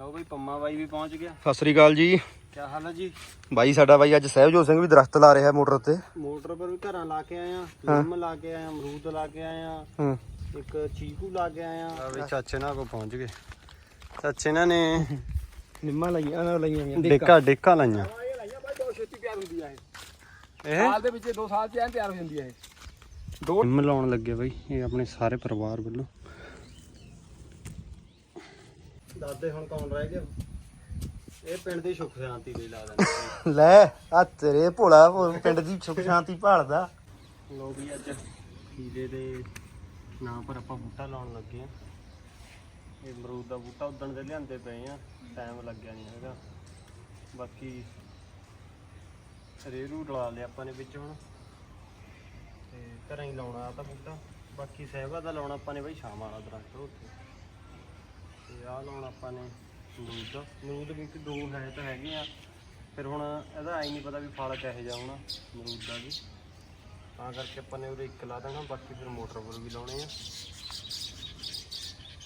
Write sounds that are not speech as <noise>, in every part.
ਲਓ ਬਈ ਪੰਮਾ ਬਾਈ ਵੀ ਪਹੁੰਚ ਗਿਆ। ਸਤਿ ਸ੍ਰੀ ਅਕਾਲ ਜੀ। ਕੀ ਹਾਲ ਹੈ ਜੀ? ਬਾਈ ਸਾਡਾ ਬਾਈ ਅੱਜ ਸਹਿਬਜੋਤ ਸਿੰਘ ਵੀ ਦਰਖਤ ਲਾ ਰਿਹਾ ਮੋਟਰ ਤੇ ਮੋਟਰ ਪਰ ਵੀ ਘਰਾਂ ਲਾ ਕੇ ਆਏ ਆ ਲਿੰਮ ਲਾ ਕੇ ਆਏ ਆ ਅਮਰੂਦ ਲਾ ਕੇ ਆਏ ਆ ਹੂੰ। ਇੱਕ ਚੀਕੂ ਲਾ ਕੇ ਆਏ ਆ ਬਈ ਚਾਚੇ ਨਾਲ ਕੋ ਪਹੁੰਚ ਗਏ। ਚਾਚੇ ਨਾਲ ਨੇ ਨਿੰਮਾਂ ਲਾਈਆਂ ਨਾ ਲਾਈਆਂ ਡੇਕਾ ਡੇਕਾ ਲਾਈਆਂ। ਇਹ ਲਾਈਆਂ ਬਾਈ ਬਹੁਤ ਛੇਤੀ ਤਿਆਰ ਹੁੰਦੀ ਆ ਇਹ। ਇਹ? ਸਾਲ ਦੇ ਵਿੱਚ 2 ਸਾਲ ਚ ਐਂ ਤਿਆਰ ਹੋ ਜਾਂਦੀ ਆ ਇਹ। ਦੋ ਲਾਉਣ ਲੱਗੇ ਬਈ ਇਹ ਆਪਣੇ ਸਾਰੇ ਪਰਿਵਾਰ ਵੱਲੋਂ। ਦਾਦੇ ਹੁਣ ਕੌਣ ਰਹਿ ਗਿਆ? ਇਹ ਪਿੰਡ ਦੀ ਸੁੱਖ ਸ਼ਾਂਤੀ ਲਈ ਲਾ ਦਿੰਦੇ <laughs> ਲੈ ਆ ਤੇਰੇ ਭੋਲਾ ਭੋ- ਪਿੰਡ ਦੀ ਸੁਖ ਸ਼ਾਂਤੀ ਭਾਲਦਾ। ਲੋ ਵੀ ਅੱਜ ਖੀਰੇ ਦੇ ਨਾਂ ਪਰ ਆਪਾਂ ਬੂਟਾ ਲਾਉਣ ਲੱਗੇ ਆ ਇਹ ਅਮਰੂਦ ਦਾ ਬੂਟਾ ਉਦਣ ਦੇ ਲਿਆਂਦੇ ਪਏ ਆ ਟਾਈਮ ਲੱਗਿਆ ਨਹੀਂ ਹੈਗਾ। ਬਾਕੀ ਰੇਰੂ ਲਾ ਲਿਆ ਆਪਾਂ ਨੇ ਵਿੱਚ ਹੁਣ। ਤੇ ਘਰਾਂ ਹੀ ਲਾਉਣਾ ਆ ਤਾਂ ਬੂਟਾ। ਬਾਕੀ ਸਹਿਬਾ ਦਾ ਲਾਉਣਾ ਆਪਾਂ ਨੇ ਬਈ ਸ਼ਾਮ ਵਾਲਾ ਦਰਖਤ ਉੱਥੇ। ਤੇ ਆਹ ਲਾਉਣਾ ਆਪਾਂ ਨੇ ਅਮਰੂਦ। ਦਾ ਅਮਰੂਦ ਵੀ ਦੋ ਹੈ ਤਾਂ ਹੈਗੇ ਆ। ਫਿਰ ਹੁਣ ਇਹਦਾ ਆਈ ਨਹੀਂ ਪਤਾ ਵੀ ਫਲ ਕਿਹੋ ਜਿਹਾ ਹੋਣਾ ਅਮਰੂਦ ਦਾ ਵੀ। ਤਾਂ ਕਰਕੇ ਆਪਾਂ ਨੇ ਉਹਦੇ ਇੱਕ ਲਾ ਦੇਣਾ, ਬਾਕੀ ਫਿਰ ਮੋਟਰ ਪਰ ਵੀ ਲਾਉਣੇ ਆ।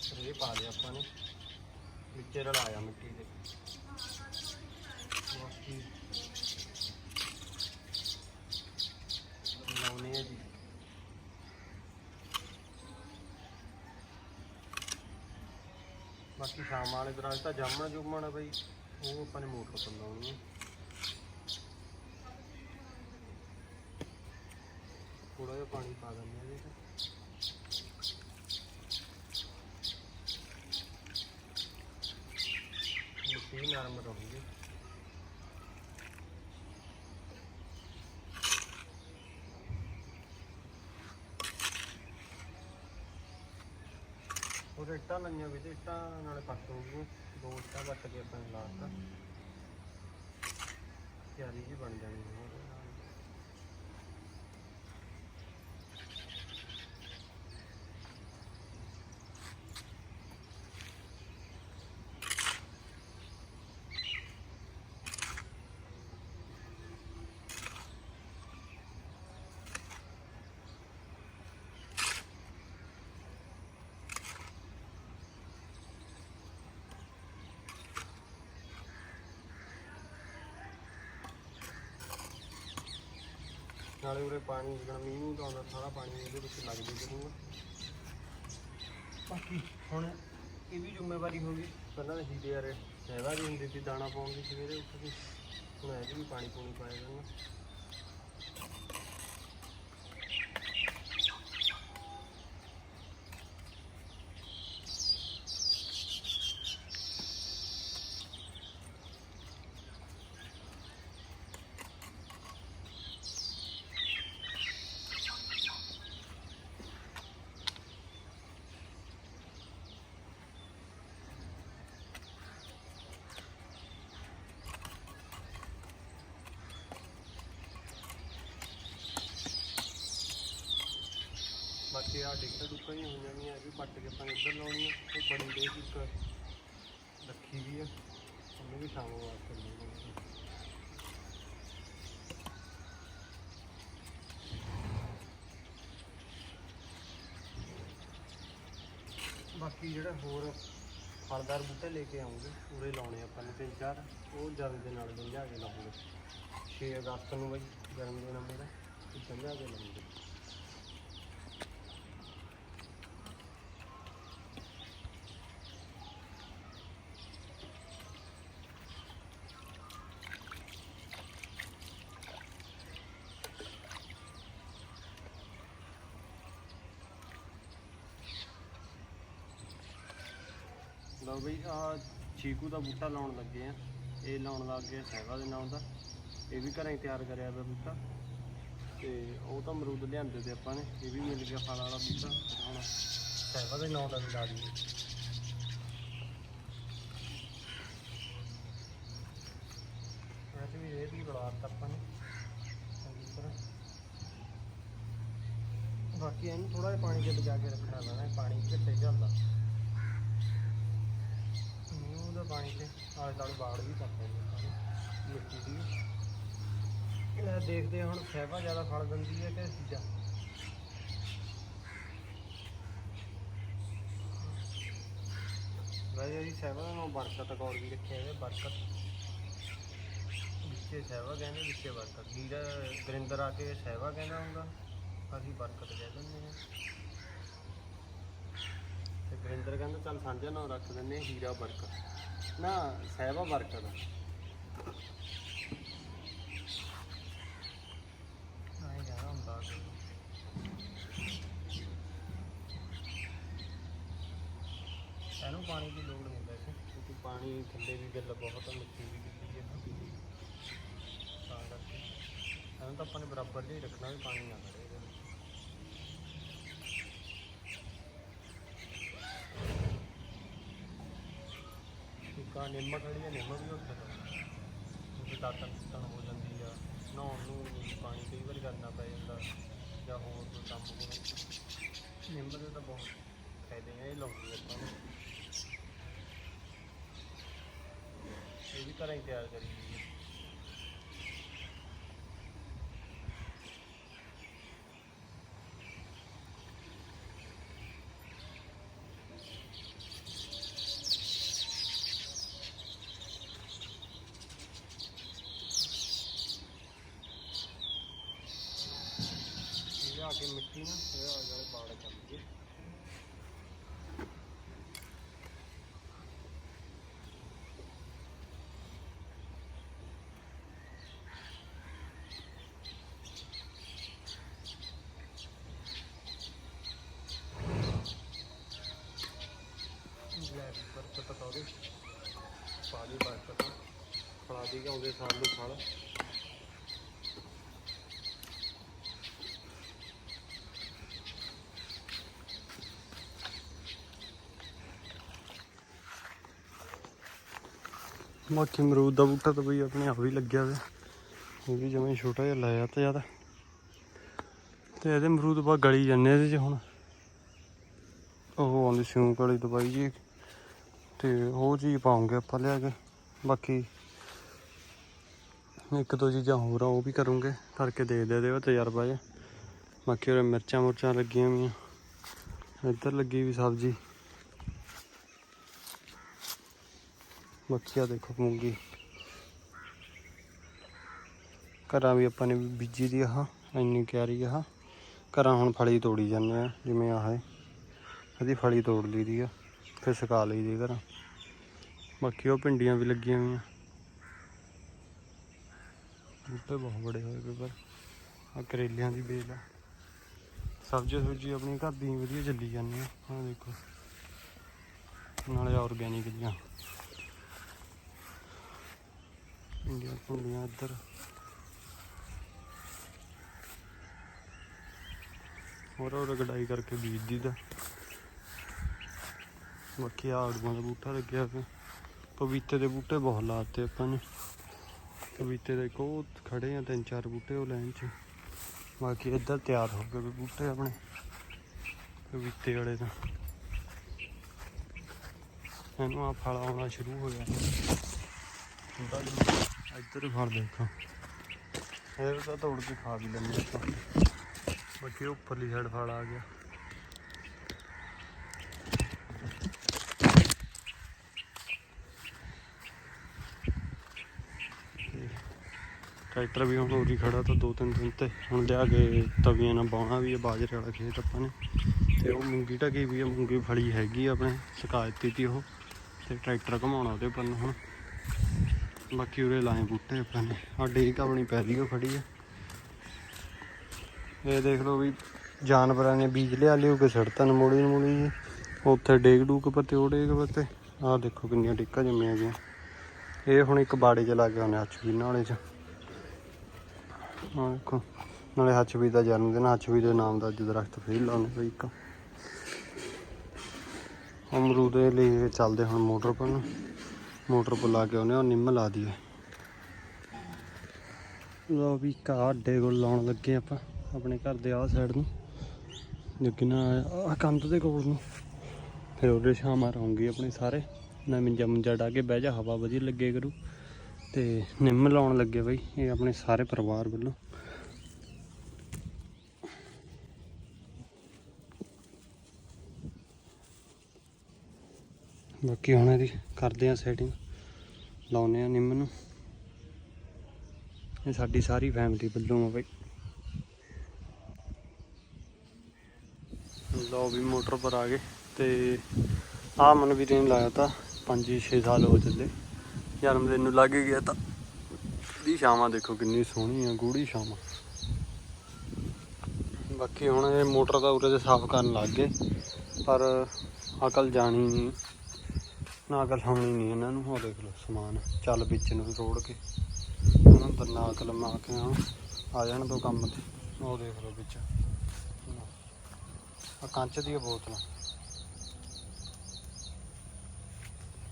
ਫਿਰ ਇਹ ਪਾ ਲਿਆ ਆਪਾਂ ਨੇ। ਵਿੱਚ ਰਲਾਇਆ ਮਿੱਟੀ ਦੇ। ਬਾਕੀ ਲਾਉਣੇ ਆ ਜੀ। ਬਾਕੀ ਸ਼ਾਮ ਵਾਲੇ ਦਰਾਜ ਤਾਂ ਜਾਮਣ ਜੁਮਣ ਆ ਬਈ, ਉਹ ਆਪਾਂ ਨੇ ਮੋਟਰ ਪਰ ਲਾਉਣੀ ਆ। ਥੋੜਾ ਜਿਹਾ ਪਾਣੀ ਪਾ ਦਿੰਦੇ ਆ ਇਹਦੇ ਚ। ਮਿੱਟੀ ਨਰਮ ਰਹੂਗੀ ਉਹ ਇੱਟਾਂ ਲਾਈਆਂ ਵੀ ਇੱਟਾਂ ਨਾਲੇ ਫੱਟ ਹੋ ਗਈਆਂ। ਦੋ ਇੱਟਾਂ ਵੱਟ ਕੇ ਆਪਾਂ ਨੇ ਲਾਤਾ ਤਿਆਰੀ ਜੀ ਬਣ ਜਾਣੀ ਹੈ ਉਹਦੇ ਨਾਲੇ ਉਰੇ ਪਾਣੀ ਜਿਹੜਾ ਮੀਂਹ ਮੂੰਹ ਦਾ ਆਉਂਦਾ, ਸਾਰਾ ਪਾਣੀ ਇਹਦੇ ਵਿੱਚ ਲੱਗ ਜੇ ਕਰੂਗਾ ਬਾਕੀ ਹੁਣ ਇਹ ਵੀ ਜ਼ਿੰਮੇਵਾਰੀ ਹੋ ਗਈ। ਪਹਿਲਾਂ ਤਾਂ ਹੀਰੇ ਯਾਰ ਸਹਿਵਾ ਵੀ ਹੁੰਦੀ ਸੀ, ਦਾਣਾ ਪਾਉਣ ਦੀ ਸਵੇਰੇ ਉੱਠ ਕੇ। ਹੁਣ ਇਹਦੇ ਵੀ ਪਾਣੀ ਪੂਣੀ ਪਾਇਆ ਕਰਨਾ ਬਾਕੀ ਆ ਡਿੱਕਾ ਡੁੱਕਾ ਹੀ ਹੋ ਜਾਣੀਆਂ ਇਹ ਵੀ ਪੱਟ ਕੇ ਆਪਾਂ ਨੇ ਇੱਧਰ ਲਾਉਣੀ ਆ ਉਹ ਬੜੀ ਦੇ ਇੱਕ ਰੱਖੀ ਵੀ ਆ, ਉਹਨੂੰ ਵੀ ਸ਼ਾਮ ਨੂੰ ਵਾਰ ਕਰ ਬਾਕੀ ਜਿਹੜਾ ਹੋਰ ਫਲਦਾਰ ਬੂਟੇ ਲੈ ਕੇ ਆਉਂਗੇ, ਪੂਰੇ ਲਾਉਣੇ ਆਪਾਂ ਨੇ ਤਿੰਨ ਚਾਰ, ਉਹ ਜਲ ਦੇ ਨਾਲ ਗੰਝਾ ਕੇ ਲਾਉਂਗੇ। 6 ਅਗਸਤ ਨੂੰ ਬਈ, ਗਰਮ ਦਿਨ ਆ ਮੇਰਾ ਗੰਝਾ ਕੇ ਲਾਉਂਗੇ। ਲਓ ਬਈ ਆ ਚੀਕੂ ਦਾ ਬੂਟਾ ਲਾਉਣ ਲੱਗੇ ਆ। ਇਹ ਲਾਉਣ ਲੱਗ ਗਏ ਸਹਿਵਾ ਦੇ ਨਾਮ ਦਾ। ਇਹ ਵੀ ਘਰਾਂ ਤਿਆਰ ਕਰਿਆ ਦਾ ਬੂਟਾ। ਤੇ ਉਹ ਤਾਂ ਅਮਰੂਦ ਲਿਆਂਦੇ ਤੇ ਆਪਾਂ ਨੇ। ਇਹ ਵੀ ਮਿਲ ਗਿਆ ਫਲ ਵਾਲਾ ਬੂਟਾ। ਹੁਣ ਸਹਿਵਾ ਦੇ ਨਾਮ ਦਾ ਵੀ ਲਾ ਦਈਏ। ਵੈਸੇ ਵੀ ਇਹ ਵੀ ਬੜਾ ਦਿੱਤਾ ਆਪਾਂ ਨੇ। ਬਾਕੀ ਇਹਨੂੰ ਥੋੜਾ ਜਿਹਾ ਪਾਣੀ 'ਚ ਬਚਾ ਕੇ ਰੱਖਣਾ ਪੈਣਾ। ਪਾਣੀ ਘੱਟੇ ਜਾਂਦਾ ਮੂੰਹ ਪਾਣੀ ਤੇ ਆਲੇ ਦੁਆਲੇ ਬਾੜ ਵੀ ਕਰਦੇ ਨੇ ਮਿੱਟੀ ਦੀ। ਇਹ ਦੇਖਦੇ ਹਾਂ ਹੁਣ ਸਹਿਬਾ ਜ਼ਿਆਦਾ ਫਲ ਦਿੰਦੀ ਹੈ ਤੇ ਚੀਜ਼ਾਂ। ਵੈਸੇ ਅਸੀਂ ਸਹਿਬਾ ਦਾ ਨਾਮ ਬਰਕਤ ਕੌਰ ਵੀ ਰੱਖਿਆ ਹੈ ਬਰਕਤ। ਵਿੱਚੇ ਸਹਿਬਾ ਕਹਿੰਦੇ, ਵਿੱਚੇ ਬਰਕਤ। ਵੀਰ ਗੁਰਿੰਦਰ ਆ ਕੇ ਸਹਿਬਾ ਕਹਿੰਦਾ ਹੁੰਦਾ, ਅਸੀਂ ਬਰਕਤ ਕਹਿ ਦਿੰਦੇ ਹਾਂ। ਤੇ ਗੁਰਿੰਦਰ ਕਹਿੰਦਾ, ਚੱਲ ਸਾਂਝਾ ਨਾਮ ਰੱਖ ਦਿੰਦੇ ਹਾਂ, ਹੀਰਾ ਬਰਕਤ। ਨਾ ਸਹਿਬਾ ਬਰਕਤ ਆਏ ਜਾਣਾ ਹੁੰਦਾ ਇਹਨੂੰ ਪਾਣੀ ਦੀ ਲੋੜ ਨਹੀਂ ਵੈਸੇ ਕਿਉਂਕਿ ਪਾਣੀ ਥੱਲੇ ਵੀ ਗਿੱਲ ਬਹੁਤ ਆ ਮਿੱਟੀ ਵੀ ਗਿੱਲੀ ਹੈ ਨਾ ਤਾਂ ਕਰਕੇ ਇਹਨੂੰ ਤਾਂ ਆਪਾਂ ਨੇ ਬਰਾਬਰ ਜਿਹਾ ਹੀ ਰੱਖਣਾ ਵੀ ਪਾਣੀ ਨਾ ਖੜੇ ਇਹਦੇ ਵਿੱਚ ਇੱਕ ਆ ਨਿੰਮ ਖੜੀ ਹੈ ਨਿੰਮ ਵੀ ਉੱਥੇ ਕਿਉਂਕਿ ਦਾਤਨ ਸੁੱਤਣ ਹੋ ਜਾਂਦੀ ਆ, ਨਹਾਉਣ ਨੂੰ ਪਾਣੀ ਕਈ ਵਾਰ ਕਰਨਾ ਪੈ ਜਾਂਦਾ, ਜਾਂ ਹੋਰ ਕੋਈ ਕੰਮ ਹੋਣਾ ਨਿੰਮ ਦੇ ਤਾਂ ਬਹੁਤ ਫਾਇਦੇ ਆ, ਇਹ ਲਾਉਂਦੀ ਆਪਾਂ ਨੂੰ। ਇਹ ਵੀ ਘਰਾਂ ਹੀ ਤਿਆਰ ਕਰੀ ਹੋਈ ਹੈ ਇਹ ਆ ਕੇ ਮਿੱਟੀ ਨਾ ਇਹ ਆ ਜਿਹੜੇ ਬਾੜ ਚੱਲਦੀ ਹੈ ਲੈ ਬਰਕਤ ਤਾਂ ਉਹਦੇ ਪਾ ਦੀ ਬਰਕਤ ਖੜਾ ਦੀ ਆਉਂਦੇ ਸਾਲ ਨੂੰ ਫਲ ਬਾਕੀ ਅਮਰੂਦ ਦਾ ਬੂਟਾ ਤਾਂ ਬਈ ਆਪਣੇ ਆਪ ਹੀ ਲੱਗਿਆ ਹੋਇਆ ਇਹ ਵੀ ਜਿਵੇਂ ਛੋਟਾ ਜਿਹਾ ਲਾਇਆ ਤੇ ਜ਼ਿਆਦਾ। ਤੇ ਇਹਦੇ ਅਮਰੂਦ ਬਾ ਗਲੀ ਜਾਂਦੇ ਇਹਦੇ ਚ ਹੁਣ। ਉਹ ਆਉਂਦੀ ਸਿਉਂਕ ਵਾਲੀ ਦਵਾਈ ਜੀ। ਤੇ ਉਹ ਚੀਜ਼ ਪਾਉਂਗੇ ਆਪਾਂ ਲਿਆ ਕੇ। ਬਾਕੀ ਇੱਕ ਦੋ ਚੀਜ਼ਾਂ ਹੋਰ ਆ, ਉਹ ਵੀ ਕਰੂੰਗੇ। ਕਰਕੇ ਦੇ ਦੇ ਦਿਓ ਤਜਰਬਾ ਜਿਹਾ। ਬਾਕੀ ਉਹ ਮਿਰਚਾਂ ਮੁਰਚਾਂ ਲੱਗੀਆਂ ਵੀਆਂ ਇੱਧਰ ਲੱਗੀ ਵੀ ਸਬਜ਼ੀ। ਬਾਕੀ ਆ ਦੇਖੋ ਮੂੰਗੀ। ਘਰਾਂ ਵੀ ਆਪਾਂ ਨੇ ਬੀਜੀ ਦੀ ਆਹ, ਇੰਨੀ ਕਿਆਰੀ ਆਹ। ਘਰਾਂ ਹੁਣ ਫਲੀ ਤੋੜੀ ਜਾਂਦੇ ਆ, ਜਿਵੇਂ ਆਹ ਇਹਦੀ ਫਲੀ ਤੋੜ ਲਈ ਦੀ ਆ, ਫਿਰ ਸੁਕਾ ਲਈ ਦੀ ਘਰਾਂ। ਬਾਕੀ ਉਹ ਭਿੰਡੀਆਂ ਵੀ ਲੱਗੀਆਂ ਹੋਈਆਂ। ਬੂਟੇ ਬਹੁਤ ਬੜੇ ਹੋਏ ਪਏ, ਪਰ ਆ ਕਰੇਲਿਆਂ ਦੀ ਬੇਲ ਆ। ਸਬਜ਼ੀ ਸੁਬਜ਼ੀ ਆਪਣੀ ਘਰ ਦੀ ਵਧੀਆ ਚੱਲੀ ਜਾਂਦੀ ਆ ਆਹ ਦੇਖੋ। ਨਾਲੇ ਆਰਗੈਨਿਕ ਦੀਆਂ ਭਿੰਡੀਆਂ ਭੁੰਡੀਆਂ ਇੱਧਰ। ਹੋਰ ਹੋਰ ਗਡਾਈ ਕਰਕੇ ਬੀਜਦੀ ਦਾ ਬਾਕੀ ਆੜੂਆਂ ਦਾ ਬੂਟਾ ਲੱਗਿਆ ਪਿਆ। ਪਪੀਤੇ ਦੇ ਬੂਟੇ ਬਹੁਤ ਲਾਤੇ ਆਪਾਂ ਨੇ। ਪਪੀਤੇ ਦੇ ਕੋ ਖੜੇ ਆ, ਤਿੰਨ ਚਾਰ ਬੂਟੇ ਉਹ ਲਾਈਨ 'ਚ। ਬਾਕੀ ਇੱਧਰ ਤਿਆਰ ਹੋ ਗਏ ਬੂਟੇ ਆਪਣੇ ਪਪੀਤੇ ਵਾਲੇ ਤਾਂ। ਇਹਨੂੰ ਆ ਫਲ ਆਉਣਾ ਸ਼ੁਰੂ ਹੋ ਗਿਆ। ਹੁੰਦਾ ਜੀ ਇੱਧਰ ਫਲ ਦੇਖੋ। ਇਹ ਤਾਂ ਤੋੜ ਕੇ ਖਾ ਵੀ ਲੈਂਦੇ ਆਪਾਂ। ਬਾਕੀ ਉੱਪਰਲੀ ਸਾਈਡ ਫਲ ਆ ਗਿਆ। ਟਰੈਕਟਰ ਵੀ ਹੁਣ ਉਰੀ ਖੜਾ ਤਾਂ ਦੋ ਤਿੰਨ ਦਿਨ ਤੇ। ਹੁਣ ਲਿਆ ਕੇ ਤਵੀਆਂ ਨਾਲ ਬਾਉਣਾ ਵੀ ਹੈ ਬਾਜਰੇ ਵਾਲਾ ਖੇਤ ਆਪਾਂ ਨੇ। ਤੇ ਉਹ ਮੂੰਗੀ ਢਕੀ ਵੀ ਆ, ਮੂੰਗੀ ਫਲੀ ਹੈਗੀ ਆਪਣੇ ਸ਼ਿਕਾਇਤ ਦਿੱਤੀ ਤੀ ਉਹ। ਤੇ ਟਰੈਕਟਰ ਘਮਾਉਣਾ ਉਹਦੇ ਪਰ ਨੂੰ ਹੁਣ। ਬਾਕੀ ਉਰੇ ਲਾਏ ਬੂਟੇ ਆਪਾਂ ਨੇ। ਆ ਡੇਕ ਆਪਣੀ ਪੈਲੀ ਉਹ ਖੜੀ ਆ। ਇਹ ਦੇਖ ਲਓ ਵੀ ਜਾਨਵਰਾਂ ਨੇ ਬੀਜ ਲਿਆ, ਲਿਓ ਕੇ ਸੜਤਾਂ ਨਮੋੜੀ ਨਮੋੜੀ ਜੀ। ਉੱਥੇ ਡੇਕ ਡੂਕ ਪੱਤੇ, ਉਹ ਡੇਕ ਪੱਤੇ। ਆਹ ਦੇਖੋ ਕਿੰਨੀਆਂ ਟਿੱਕਾਂ ਜੰਮੀਆਂ ਗਈਆਂ। ਇਹ ਹੁਣ ਇੱਕ ਬਾੜੇ 'ਚ ਲਾ ਕੇ ਆਉਣੇ ਹੱਚਵੀਨ ਵਾਲੇ 'ਚ। ਹਾਂ ਦੇਖੋ ਨਾਲੇ ਹੱਚਵੀ ਦਾ ਜਨਮ ਦਿਨ ਹੱਚਵੀ ਦੇ ਨਾਮ ਦਾ ਅੱਜ ਦਰਖਤ ਫੇਰ ਲਾਉਣੇ ਬਈ ਇੱਕ। ਅਮਰੂਦ ਇਹ ਲੈ ਚੱਲਦੇ ਹੁਣ ਮੋਟਰ ਪਰ ਮੋਟਰ ਪਰ ਲਾ ਕੇ ਉਹਨੇ ਉਹ ਨਿੰਮ ਲਾ ਦਈਏ। ਲੋ ਵੀ ਘਾਹ ਕੋਲ ਲਾਉਣ ਲੱਗੇ ਆਪਾਂ, ਆਪਣੇ ਘਰ ਦੇ ਆਹ ਸਾਈਡ ਨੂੰ। ਲੱਗਣਾ ਆ ਕੰਧ ਦੇ ਕੋਲ ਨੂੰ। ਫਿਰ ਉਹਦੇ ਸ਼ਾਮਾਂ ਰਹੂੰਗੀ ਆਪਣੇ ਸਾਰੇ। ਨਾ ਮੰਜਾ ਮੁੰਜਾ ਡਾ ਕੇ ਬਹਿ ਜਾ, ਹਵਾ ਵਧੀਆ ਲੱਗੇ ਕਰੂ। ਤੇ ਨਿੰਮ ਲਾਉਣ ਲੱਗੇ ਬਈ, ਇਹ ਆਪਣੇ ਸਾਰੇ ਪਰਿਵਾਰ ਵੱਲੋਂ। ਬਾਕੀ ਹੁਣ ਇਹਦੀ ਕਰਦੇ ਆ ਸੈਟਿੰਗ ਲਾਉਨੇ ਆ ਨਿੰਮ ਨੂੰ। ਇਹ ਸਾਡੀ ਸਾਰੀ ਫੈਮਿਲੀ ਵੱਲੋਂ ਆ ਬਈ। ਲਓ ਵੀ ਮੋਟਰ ਪਰ ਆ ਗਏ ਤੇ ਆ ਮਨਵੀਰ ਨੇ ਲਾਇਆ ਤਾਂ 5-6 ਸਾਲ ਹੋ ਚੱਲੇ। ਜਨਮ ਦਿਨ ਨੂੰ ਲੱਗ ਗਿਆ ਤਾਂ। ਦੀ ਸ਼ਾਮਾਂ ਦੇਖੋ ਕਿੰਨੀ ਸੋਹਣੀ ਆ ਗੂੜੀ ਸ਼ਾਮਾਂ ਬਾਕੀ ਹੁਣ ਇਹ ਮੋਟਰ ਦਾ ਉਰੇ ਤੇ ਸਾਫ਼ ਕਰਨ ਲੱਗ ਗਏ, ਪਰ ਅਕਲ ਜਾਣੀ ਨਹੀਂ। ਨਾ ਅਕਲ ਹੋਣੀ ਨਹੀਂ ਇਹਨਾਂ ਨੂੰ, ਉਹ ਦੇਖ ਲਓ ਸਮਾਨ, ਚੱਲ ਵਿੱਚ ਨੂੰ ਰੋੜ ਕੇ। ਉਹਨਾਂ ਦਾ ਨਾ ਅਕਲ ਮਾ ਕੇ ਆ ਆ ਜਾਣ ਦੋ ਕੰਮ ਤੇ, ਉਹ ਦੇਖ ਲਓ ਵਿੱਚ। ਆ ਕੰਚ ਦੀਆਂ ਬੋਤਲਾਂ।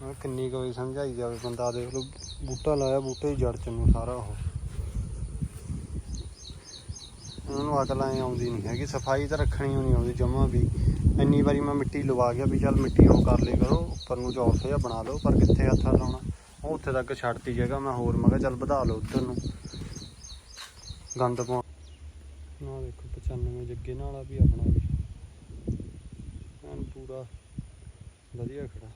ਮੈਂ ਕਿੰਨੀ ਕੁ ਵਾਰੀ ਸਮਝਾਈ ਜਾਵੇ ਬੰਦਾ, ਦੇਖ ਲਓ, ਬੂਟਾ ਲਾਇਆ, ਬੂਟੇ ਦੀ ਜੜ ਚ ਨੂੰ ਸਾਰਾ ਉਹ। ਉਹਨਾਂ ਨੂੰ ਅਕਲ ਐ ਆਉਂਦੀ ਨਹੀਂ ਹੈਗੀ, ਸਫ਼ਾਈ ਤਾਂ ਰੱਖਣੀ ਹੋਣੀ ਆਉਂਦੀ ਜਮਾ ਵੀ। ਇੰਨੀ ਵਾਰੀ ਮੈਂ ਮਿੱਟੀ ਲਵਾ ਗਿਆ ਵੀ ਚੱਲ ਮਿੱਟੀ ਉਹ ਕਰ ਲਈ ਕਰੋ, ਉੱਪਰ ਨੂੰ ਚੌਰਸ ਜਿਹਾ ਬਣਾ ਲਓ, ਪਰ ਕਿੱਥੇ ਹੱਥਾਂ ਲਾਉਣਾ? ਉਹ ਉੱਥੇ ਤੱਕ ਛੱਡਤੀ ਜਗ੍ਹਾ ਮੈਂ ਹੋਰ, ਮੈਂ ਕਿਹਾ ਚੱਲ ਵਧਾ ਲਓ ਉੱਧਰ ਨੂੰ। ਗੰਦ ਪਾ ਨਾ ਦੇਖੋ 95 ਜੱਗੇ ਨਾਲ ਵੀ ਆਪਣਾ ਵੀ। ਐਨ ਪੂਰਾ ਵਧੀਆ ਖੜਾ।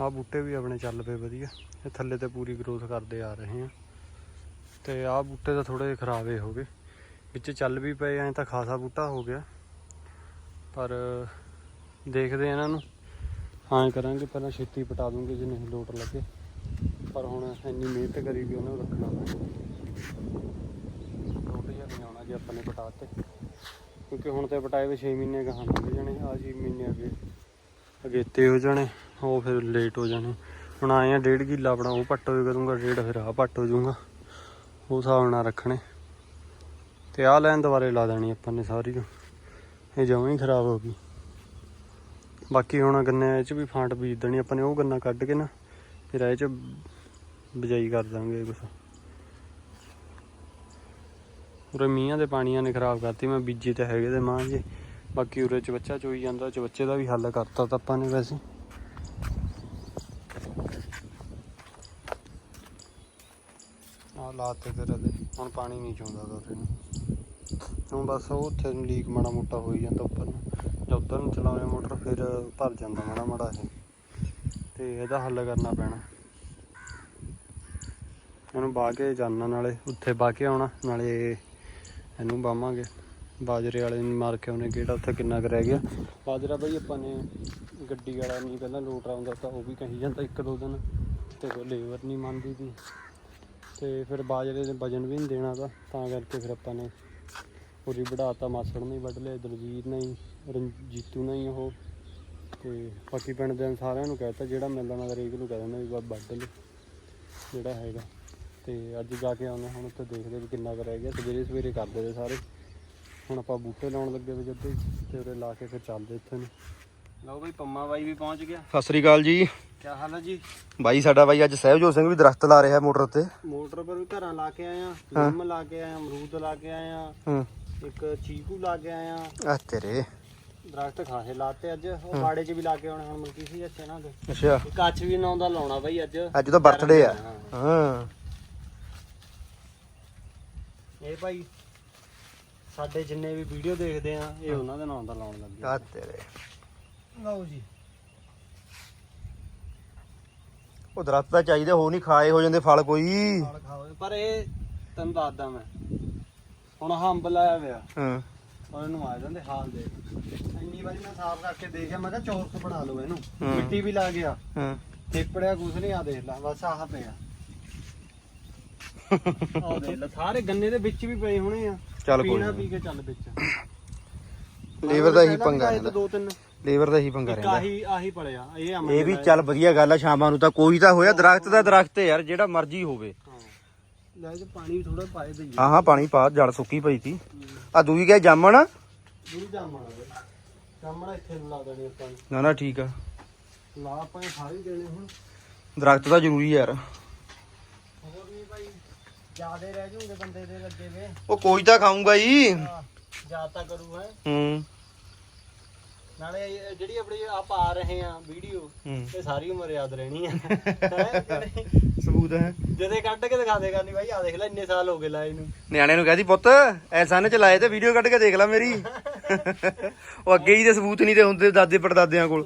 ਆਹ ਬੂਟੇ ਵੀ ਆਪਣੇ ਚੱਲ ਪਏ ਵਧੀਆ। ਇਹ ਥੱਲੇ ਤੇ ਪੂਰੀ ਗਰੋਥ ਕਰਦੇ ਆ ਰਹੇ ਆ। ਤੇ ਆਹ ਬੂਟੇ ਤਾਂ ਥੋੜੇ ਖਰਾਬੇ ਹੋ ਗਏ। ਵਿੱਚ ਚੱਲ ਵੀ ਪਏ ਐ ਤਾਂ ਖਾਸਾ ਬੂਟਾ ਹੋ ਗਿਆ। ਪਰ ਦੇਖਦੇ ਇਹਨਾਂ ਨੂੰ। ਹਾਂ ਕਰਾਂਗੇ, ਪਹਿਲਾਂ ਛੇਤੀ ਪਟਾ ਦੂੰਗੇ ਜੇ ਨਹੀਂ ਲੋਟ ਲੱਗੇ। ਪਰ ਹੁਣ ਇੰਨੀ ਮਿਹਨਤ ਕਰੀ ਵੀ ਉਹਨਾਂ ਨੂੰ ਰੱਖਣਾ ਪੈਣਾ ਲੋਟ ਜਿਹਾ ਨਹੀਂ ਆਉਣਾ ਜੇ ਆਪਾਂ ਨੇ ਪਟਾਤੇ। ਕਿਉਂਕਿ ਹੁਣ ਤੇ ਪਟਾਏ ਵੀ 6 ਮਹੀਨੇ ਕਹਾਂ ਲੱਗ ਜਾਣੇ ਆ 6 ਮਹੀਨੇ ਅੱਗੇ ਅਗੇਤੇ ਹੋ ਜਾਣੇ। ਉਹ ਫਿਰ ਲੇਟ ਹੋ ਜਾਣੇ। ਹੁਣ ਆਏ ਆ ਡੇਢ ਕਿੱਲਾ ਆਪਣਾ, ਉਹ ਪੱਟ ਹੋਏ ਕਰੂੰਗਾ, ਡੇਢ ਫਿਰ ਆ ਪੱਟ ਹੋ ਜਾਊਗਾ। ਉਹ ਹਿਸਾਬ ਨਾਲ ਰੱਖਣੇ। ਤੇ ਆਹ ਲੈਣ ਦੁਬਾਰੇ ਲਾ ਦੇਣੀ ਆਪਾਂ ਨੇ ਸਾਰੀ ਨੂੰ ਇਹ ਜਮਾਂ ਹੀ ਖਰਾਬ ਹੋ ਗਈ। ਬਾਕੀ ਹੁਣ ਗੰਨੇ ਚ ਵੀ ਫਾਂਟ ਬੀਜ ਦੇਣੀ ਆਪਾਂ ਨੇ, ਉਹ ਗੰਨਾ ਕੱਢ ਕੇ ਨਾ, ਫਿਰ ਇਹ ਚ ਬਿਜਾਈ ਕਰ ਦਾਂਗੇ ਕੁਛ। ਉਰੇ ਮੀਂਹਾਂ ਦੇ ਪਾਣੀਆਂ ਨੇ ਖਰਾਬ ਕਰਤੀ, ਮੈਂ ਬੀਜੇ ਤੇ ਹੈਗੇ ਤੇ ਮਾਂ ਜੀ। ਬਾਕੀ ਉਰੇ ਚ ਬੱਚਾ ਚੋਈ ਜਾਂਦਾ, ਚ ਬੱਚੇ ਦਾ ਵੀ ਹੱਲ ਕਰਤਾ ਤਾਂ ਆਪਾਂ ਨੇ ਵੈਸੇ। ਆ ਲਾਤੇ ਤੇਰੇ ਦੇ, ਹੁਣ ਪਾਣੀ ਨਹੀਂ ਚੋਂਦਾ ਦੋਰੇ ਨੂੰ ਹੁਣ ਬਸ ਉਹ ਉੱਥੇ ਲੀਕ ਮਾੜਾ ਮੋਟਾ ਹੋਈ ਜਾਂਦਾ ਉੱਪਰ ਨੂੰ। ਜਦ ਉੱਧਰ ਨੂੰ ਚਲਾਉਣੇ ਮੋਟਰ, ਫਿਰ ਭਰ ਜਾਂਦਾ ਮਾੜਾ ਮਾੜਾ ਇਹ। ਤੇ ਇਹਦਾ ਹੱਲ ਕਰਨਾ ਪੈਣਾ। ਇਹਨੂੰ ਬਾਹ ਕੇ ਜਾਣਾ ਨਾਲੇ, ਉੱਥੇ ਬਾਹ ਕੇ ਆਉਣਾ, ਨਾਲੇ ਇਹਨੂੰ ਬਾਵਾਂਗੇ। ਬਾਜਰੇ ਵਾਲੇ ਨੂੰ ਮਾਰ ਕੇ ਉਹਨੇ ਕਿਹੜਾ ਉੱਥੇ ਕਿੰਨਾ ਕੁ ਰਹਿ ਗਿਆ। ਬਾਜਰਾ ਬਈ ਆਪਾਂ ਨੇ ਗੱਡੀ ਵਾਲਾ ਨਹੀਂ, ਪਹਿਲਾਂ ਲੋਟ ਆਉਂਦਾ ਤਾਂ ਉਹ ਵੀ ਕਹੀ ਜਾਂਦਾ ਇੱਕ ਦੋ ਦਿਨ। ਤੇ ਕੋਈ ਲੇਬਰ ਨਹੀਂ ਮੰਨਦੀ ਸੀ ਤੇ ਫਿਰ ਬਾਜਰੇ ਦੇ ਵਜਨ ਵੀ ਨਹੀਂ ਦੇਣਾ ਤਾਂ ਤਾਂ ਕਰਕੇ ਫਿਰ ਆਪਾਂ ਨੇ ਪੂਰੀ ਵਢਾਤਾ ਮਾਸੜ ਨਹੀਂ ਵੱਢ ਲਿਆ, ਦਲਜੀਤ ਨਹੀਂ ਰਣਜੀਤੂ ਨਹੀਂ ਉਹ। ਤੇ ਬਾਕੀ ਪਿੰਡ ਦੇ ਸਾਰਿਆਂ ਨੂੰ ਕਹਿਤਾ ਜਿਹੜਾ ਮਿਲਦਾ ਮੈਂ ਹਰੇਕ ਨੂੰ ਕਹਿ ਦਿੰਦਾ ਵੀ ਬਾ ਵੱਢ ਲਓ ਜਿਹੜਾ ਹੈਗਾ। ਤੇ ਅੱਜ ਜਾ ਕੇ ਆਉਂਦੇ ਹੁਣ ਉੱਥੇ ਦੇਖਦੇ ਵੀ ਕਿੰਨਾ ਕੁ ਰਹਿ ਗਿਆ। ਸਵੇਰੇ ਸਵੇਰੇ ਕਰਦੇ ਤੇ ਸਾਰੇ। ਹੁਣ ਆਪਾਂ ਬੂਟੇ ਲਾਉਣ ਲੱਗੇ ਵੀ ਜਦ, ਤੇ ਉਰੇ ਲਾ ਕੇ ਫਿਰ ਚੱਲਦੇ ਇੱਥੇ ਨੂੰ। ਲਓ ਬਈ ਪੰਮਾ ਬਾਈ ਵੀ ਪਹੁੰਚ ਗਿਆ। ਸਤਿ ਸ੍ਰੀ ਅਕਾਲ ਜੀ। ਕੀ ਹਾਲ ਹੈ ਜੀ? ਬਾਈ ਸਾਡਾ ਬਾਈ ਅੱਜ ਸਹਿਬਜੋਤ ਸਿੰਘ ਵੀ ਦਰਖਤ ਲਾ ਰਿਹਾ ਮੋਟਰ ਤੇ ਮੋਟਰ ਪਰ ਵੀ ਘਰਾਂ ਲਾ ਕੇ ਆਏ ਆ ਨਿੰਮ ਲਾ ਕੇ ਆਏ ਆ ਅਮਰੂਦ ਲਾ ਕੇ ਆਏ ਆ ਹੂੰ। ਇੱਕ ਚੀਕੂ ਲਾ ਕੇ ਆਏ ਆ ਤੇਰੇ। ਦਰਖਤ ਖਾਸੇ ਲਾਤੇ ਅੱਜ ਉਹ ਬਾੜੇ 'ਚ ਵੀ ਲਾ ਕੇ ਆਉਣੇ ਹੁਣ ਮਲਕੀ ਸੀ ਇੱਥੇ ਨਾ ਦੇ ਅੱਛਾ ਕੱਚ ਵੀ ਨਾਂ ਦਾ ਲਾਉਣਾ ਬਈ ਅੱਜ। ਅੱਜ ਤਾਂ ਬਰਥਡੇ ਆ। ਹਾਂ। ਇਹ ਭਾਈ ਸਾਡੇ ਜਿੰਨੇ ਵੀ ਵੀਡੀਓ ਦੇਖਦੇ ਆ ਇਹ ਉਹਨਾਂ ਦੇ ਨਾਂ ਦਾ ਲਾਉਣ ਲੱਗੇ। ਆ ਤੇਰੇ। ਲਓ ਜੀ। ਉਹ ਦਰਖਤ ਤਾਂ ਚਾਹੀਦੇ ਹੋ ਨਹੀਂ ਖਾਏ ਹੋ ਜਾਂਦੇ ਫਲ ਕੋਈ। ਫਲ ਖਾਓ। ਪਰ ਇਹ ਤੈਨੂੰ ਦੱਸਦਾ ਮੈਂ। ਹੁਣ ਆਹ ਅੰਬ ਲਾਇਆ ਹੋਇਆ। ਹਾਂ। ਇਹਨੂੰ ਆ ਜਾਂਦੇ ਹਾਲ ਦੇ ਇੰਨੀ ਵਾਰੀ ਮੈਂ ਸਾਫ਼ ਕਰਕੇ ਦੇਖਿਆ ਮੈਂ ਕਿਹਾ ਚੌਰਸ ਬਣਾ ਲਓ ਇਹਨੂੰ। ਹੂੰ। ਮਿੱਟੀ ਵੀ ਲਾ ਗਿਆ। ਹਾਂ। ਟੇਪੜਿਆ ਕੁਛ ਨਹੀਂ ਆ ਦੇਖ ਲੈ ਬਸ ਆਹ ਪਿਆ। ਆਹ ਦੇਖ ਲੈ ਸਾਰੇ ਗੰਨੇ ਦੇ ਵਿੱਚ ਵੀ ਪਏ ਹੋਣੇ ਆ। ਚੱਲ ਕੋਈ ਪੀਣਾ। ਪੀ ਕੇ ਚੱਲ ਵਿੱਚ। ਲੀਵਰ ਦਾ ਹੀ ਪੰਗਾ ਵੀ ਰਹਿੰਦਾ ਦੋ ਤਿੰਨ। ਲੀਵਰ ਦਾ ਹੀ ਪੰਗਾ ਇੱਕ ਰਹਿੰਦਾ। ਆਹੀ ਆਹੀ ਪੜਿਆ ਇਹ ਇਹ ਵੀ ਚੱਲ ਵਧੀਆ ਗੱਲ ਆ ਸ਼ਾਮਾਂ ਨੂੰ ਤਾਂ ਕੋਈ ਤਾਂ ਹੋਇਆ ਦਰਖਤ ਦਾ ਦਰਖਤ ਹੈ ਯਾਰ ਜਿਹੜਾ ਮਰਜ਼ੀ ਹੋਵੇ। ਹਾਂ। ਲੈ ਜੇ ਪਾਣੀ ਵੀ ਥੋੜਾ ਪਾਏ ਦਈਏ ਹਾਂ ਹਾਂ ਪਾਣੀ ਪਾ ਜੜ ਸੁੱਕੀ ਪਈ ਸੀ। ਆ ਦੂਈ ਗਏ ਜਾਮਣ? ਦੂਰੀ ਜਾਮਣਾ ਜਾਮਣਾ ਇੱਥੇ ਨੂੰ ਲਾ ਦੇਣੀ ਆਪਾਂ ਨੇ। ਨਾ ਨਾ ਠੀਕ ਆ। ਲਾ ਆਪਾਂ ਸਾਰੇ ਦੇਣੇ ਹੁਣ। ਦਰਖਤ ਤਾਂ ਜ਼ਰੂਰੀ ਯਾਰ। ਹੋਰ ਵੀ ਭਾਈ ਜਿਆਦੇ ਰਹਿ ਜੂਗੇ ਬੰਦੇ ਦੇ ਲੱਗੇ ਵੇ। ਉਹ ਕੋਈ ਤਾਂ ਖਾਊਂਗਾ ਹੀ ਜ਼ਿਆਦਾ ਤਾਂ ਕਰੂ ਹੈ ਹੂੰ। ਨਾਲੇ ਇਹ ਜਿਹੜੀ ਆਪਣੀ ਆਪ ਆ ਰਹੇ ਆ ਵੀਡੀਓ ਹੂੰ। ਇਹ ਸਾਰੀ ਉਮਰ ਯਾਦ ਰਹਿਣੀ ਆ। ਹੈਂ ਕਿ ਨਹੀਂ? ਸਬੂਤ ਹੈ। ਜਦੇ ਕੱਢ ਕੇ ਦਿਖਾ ਦੇਗਾ ਨਹੀਂ ਭਾਈ ਆ ਦੇਖ ਲੈ ਇੰਨੇ ਸਾਲ ਹੋ ਗਏ ਲਾਏ ਨੂੰ। ਨਿਆਣੇ ਨੂੰ ਕਹਦੀ ਪੁੱਤ ਐਸਾ ਨੇ ਚਲਾਏ ਤੇ ਵੀਡੀਓ ਕੱਢ ਕੇ ਦੇਖ ਲੈ ਮੇਰੀ। <laughs> ਉਹ ਅੱਗੇ ਹੀ ਤੇ ਸਬੂਤ ਨਹੀਂ ਤੇ ਹੁੰਦੇ ਦਾਦੇ ਪੜਦਾਦਿਆਂ ਕੋਲ।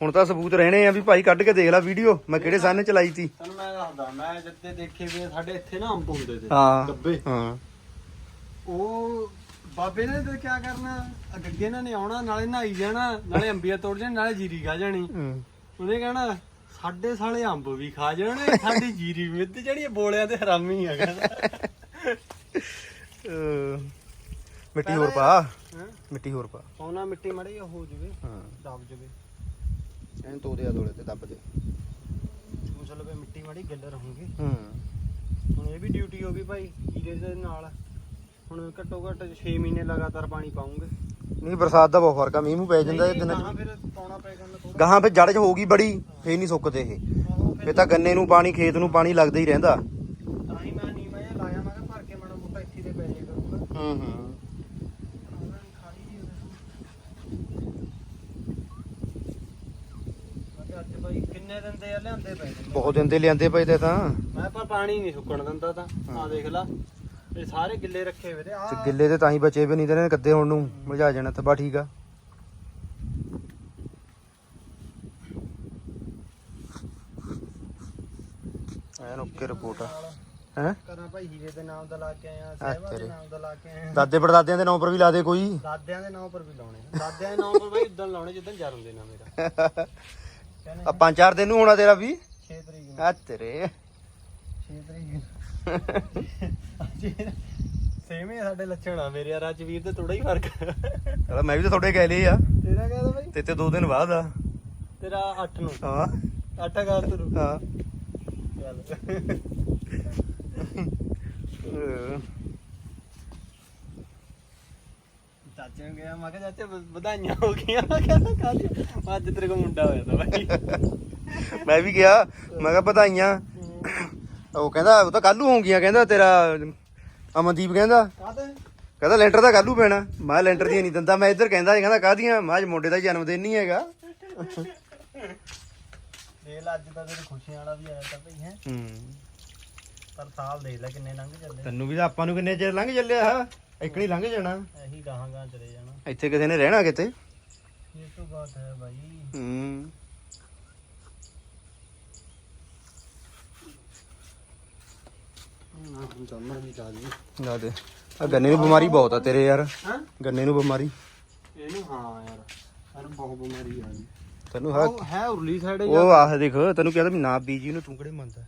ਹੁਣ ਤਾਂ ਸਬੂਤ ਰਹਿਣੇ ਆ ਵੀ ਭਾਈ ਕੱਢ ਕੇ ਦੇਖ ਲੈ ਵੀਡੀਓ ਮੈਂ ਕਿਹੜੇ ਸਾਹਨੇ ਚਲਾਈ ਤੀ। ਤੁਹਾਨੂੰ ਮੈਂ ਦੱਸਦਾ ਮੈਂ ਜਿੱਤੇ ਦੇਖੇ ਵੀ ਸਾਡੇ ਇੱਥੇ ਨਾ ਅੰਬ ਹੁੰਦੇ ਤੇ ਹਾਂ। ਗੱਬੇ ਹਾਂ। ਉਹ ਬਾਬੇ ਨੇ ਤੇ ਕੀ ਕਰਨਾ? ਆ ਗੱਗੇ ਇਹਨਾਂ ਨੇ ਆਉਣਾ ਨਾਲੇ ਨਹਾਈ ਜਾਣਾ ਨਾਲੇ ਅੰਬੀਆਂ ਤੋੜ ਜਾਣ ਨਾਲੇ ਜੀਰੀ ਖਾ ਜਾਣੀ। ਹੂੰ। ਉਹਨੇ ਕਹਿਣਾ ਸਾਡੇ ਸਾਲੇ ਅੰਬ ਵੀ ਖਾ ਜਾਣੇ ਸਾਡੀ ਜੀਰੀ ਵੀ ਜਿਹੜੀ ਬੋਲਿਆਂ ਤੇ ਹਰਾਮੀ ਆ ਕਹਿੰਦਾ। ਅਹ, ਮਿੱਟੀ ਹੋਰ ਪਾ। ਹੈਂ? ਮਿੱਟੀ ਹੋਰ ਪਾ। ਪਾਉਣਾ ਮਿੱਟੀ ਮੜੀ ਹੋ ਜਵੇ ਹਾਂ। ਦਬ ਜਵੇ। ਐਂ ਤੋਦੇ ਆ ਦੋਲੇ ਤੇ ਦੱਬ ਦੇ। ਚੂਸ ਲਵੇ ਮਿੱਟੀ ਮੜੀ ਗਿੱਲ ਰਹੂਗੀ। ਹੂੰ। ਹੁਣ ਇਹ ਵੀ ਡਿਊਟੀ ਹੋ ਗਈ ਭਾਈ ਹੀਰੇ ਦੇ ਨਾਲ। ਹੁਣ ਘੱਟੋ ਘੱਟ 6 ਮਹੀਨੇ ਲਗਾਤਾਰ ਪਾਣੀ ਪਾਉਂਗੇ। ਨਹੀਂ ਬਰਸਾਤ ਦਾ ਬਹੁਤ ਫ਼ਰਕ ਆ ਮੀਂਹ ਮੂੰਹ ਪੈ ਜਾਂਦਾ ਇਹ ਦਿਨਾਂ ਗਾਹਾਂ ਚ ਫਿਰ ਪਾਉਣਾ ਪਏਗਾ ਨਾ ਥੋੜਾ ਗਾਹਾਂ ਫੇ ਜੜ ਚ ਹੋਊਗੀ ਬੜੀ ਫੇਰ ਨਹੀਂ ਸੁੱਕਦੇ ਇਹ। ਫਿਰ ਤਾਂ ਗੰਨੇ ਨੂੰ ਪਾਣੀ ਖੇਤ ਨੂੰ ਪਾਣੀ ਲੱਗਦਾ ਹੀ ਰਹਿੰਦਾ। ਤਾਂ ਹੀ ਮੈਂ ਨਹੀਂ ਮੈਂ ਇਹ ਲਾਇਆ ਮੈਂ ਕਿਹਾ ਭਰ ਕੇ ਮਾੜਾ ਮੋਟਾ ਇੱਥੇ ਦੇ ਪੈ ਜਾਏ ਕਰੂੰਗਾ ਹੂੰ ਹੂੰ। ਮੈਂ ਕਿਹਾ ਅੱਜ ਭਾਈ ਕਿੰਨੇ ਦਿਨ ਦੇ ਆ ਲਿਆਂਦੇ ਪਏ ਨੇ? ਬਹੁਤ ਦਿਨ ਦੇ ਲਿਆਂਦੇ ਪਏ ਤੇ ਤਾਂ। ਮੈਂ ਪਰ ਪਾਣੀ ਨਹੀਂ ਸੁੱਕਣ ਦਿੰਦਾ ਤਾਂ। ਆ ਦੇਖ ਲਾ। ਇਹ ਸਾਰੇ ਗਿੱਲੇ ਰੱਖੇ ਹੋਏ ਤੇ ਆ ਤੇ ਗਿੱਲੇ ਤੇ ਤਾਂ ਹੀ ਬਚੇ ਵੀ ਨਹੀਂ ਤੇ ਨੇ ਕੱਦੇ ਹੁਣ ਨੂੰ। ਮੁਰਝਾ ਜਾਣਾ ਤਾਂ ਬਾ ਠੀਕ ਆ। ਐਨ ਓਕੇ ਰਿਪੋਰਟ ਹੈ? ਕਰਾਂ ਭਾਈ ਹੀਰੇ ਦੇ ਨਾਮ ਦਾ ਲਾ ਕੇ ਆਇਆ ਸਹਿਬਾ ਦੇ। ਨਾਮ ਦਾ ਲਾ ਕੇ ਆਇਆ। ਦਾਦੇ ਪੜਦਾਦਿਆਂ ਦੇ ਨਾਂ ਪਰ ਵੀ ਲਾ ਦੇ ਕੋਈ। ਦਾਦਿਆਂ ਦੇ ਨਾਮ ਪਰ ਵੀ ਲਾਉਣੇ ਦਾਦਿਆਂ ਦੇ ਨਾਮ ਪਰ ਭਾਈ ਉਦੋਂ ਲਾਉਣੇ ਜਿੱਦਣ ਜਨਮ ਦਿਨ ਆ ਮੇਰਾ। ਆ ਪੰਜ ਚਾਰ ਦਿਨ ਨੂੰ ਹੋਣਾ ਤੇਰਾ ਵੀ। 6 ਤਰੀਕ ਨੂੰ। ਆ ਤੇਰੇ। 6 ਤਰੀਕ ਨੂੰ। ਸੇਮ ਹੀ ਆ ਸਾਡੇ ਲੱਛਣ ਆ ਮੇਰੇ ਯਾਰ ਅੱਜ ਵੀਰ ਤੇ ਥੋੜਾ ਹੀ ਫ਼ਰਕ। ਆ। ਕਹਿੰਦਾ ਮੈਂ ਵੀ ਤਾਂ ਤੁਹਾਡੇ ਗਏ ਲਏ ਆ। ਤੇਰਾ ਕਹਦਾ ਭਾਈ ਤੇ ਤੇ ਦੋ ਦਿਨ ਬਾਅਦ ਆ। ਤੇਰਾ 8 ਨੂੰ। ਹਾਂ। 8 ਅਗਸਤ ਨੂੰ। ਹਾਂ। ਚੱਲ। ਅਹ, ਚਾਚੇ ਨੂੰ ਗਿਆ ਮੈਂ ਕਿਹਾ ਚਾਚੇ ਵ- ਵਧਾਈਆਂ ਹੋ ਗਈਆਂ। ਕਹਿੰਦਾ ਕਾਹਦੀ ਅੱਜ ਤੇਰੇ ਕੋ ਮੁੰਡਾ ਹੋਇਆ ਤਾਂ ਭਾਈ ਮੈਂ ਵੀ ਗਿਆ ਮੈਂ ਕਿਹਾ ਵਧਾਈਆਂ। ਉਹ ਕਹਿੰਦਾ ਉਹ ਤਾਂ ਕੱਲੂ ਹੋਣਗੀਆਂ ਕਹਿੰਦਾ ਤੇਰਾ ਅਮਨਦੀਪ ਕਹਿੰਦਾ। ਕਾਹਦੇ ਕਹਿੰਦਾ ਲੈਂਟਰ ਤਾਂ ਕੱਲੂ ਪੈਣਾ। ਮੈਂ ਕਿਹਾ ਲੈਂਟਰ ਦੀਆਂ ਨਹੀਂ ਦਿੰਦਾ ਮੈਂ ਇੱਧਰ ਕਹਿੰਦਾ ਕਹਿੰਦਾ ਕਾਹਦੀਆਂ? ਮੈਂ ਅੱਜ ਮੁੰਡੇ ਦਾ ਜਨਮ ਦਿਨ ਨਹੀਂ ਹੈਗਾ। ਦੇਖ ਲੈ ਅੱਜ ਤਾਂ ਤੇਰੀ ਖੁਸ਼ੀਆਂ ਵਾਲਾ ਵੀ ਆਇਆ ਤਾਂ ਭਾਈ ਹੈ। ਹੂੰ। ਪਰ ਸਾਲ ਦੇਖ ਲੈ ਕਿੰਨੇ ਲੰਘ ਚੱਲੇ। ਤੈਨੂੰ ਵੀ ਤਾਂ ਆਪਾਂ ਨੂੰ ਕਿੰਨੇ ਚਿਰ ਲੰਘ ਚੱਲਿਆ ਆ ਇਕਣੀ ਲੰਘ ਜਾਣਾ। ਇਹੀ ਗਾਹਾਂ ਗਾਹਾਂ ਚਲੇ ਜਾਣਾ। ਇੱਥੇ ਕਿਸੇ ਨੇ ਰਹਿਣਾ ਕਿਤੇ? ਇਹ ਤੋਂ ਬਾਤ ਹੈ ਭਾਈ ਹੂੰ। ਲਾ ਦੇ। ਆ ਗੰਨੇ ਨੂੰ ਬਿਮਾਰੀ ਬਹੁਤ ਆ ਤੇਰੇ ਯਾਰ। ਹਾਂ? ਗੰਨੇ ਨੂੰ ਬਿਮਾਰੀ। ਇਹਨੂੰ ਹਾਂ ਯਾਰ ਯਾਰ ਬਹੁਤ ਬਿਮਾਰੀ ਆ ਜੀ ਤੈਨੂੰ ਹਾ ਉਹ ਹੈ ਉਰਲੀ ਸਾਈਡ ਉਹ ਆਹ ਦੇਖ ਤੈਨੂੰ ਕਹਿੰਦਾ ਵੀ ਨਾ ਬੀਜੀ ਨੂੰ ਤੂੰ ਕਿਹੜੇ ਮੰਨਦਾ।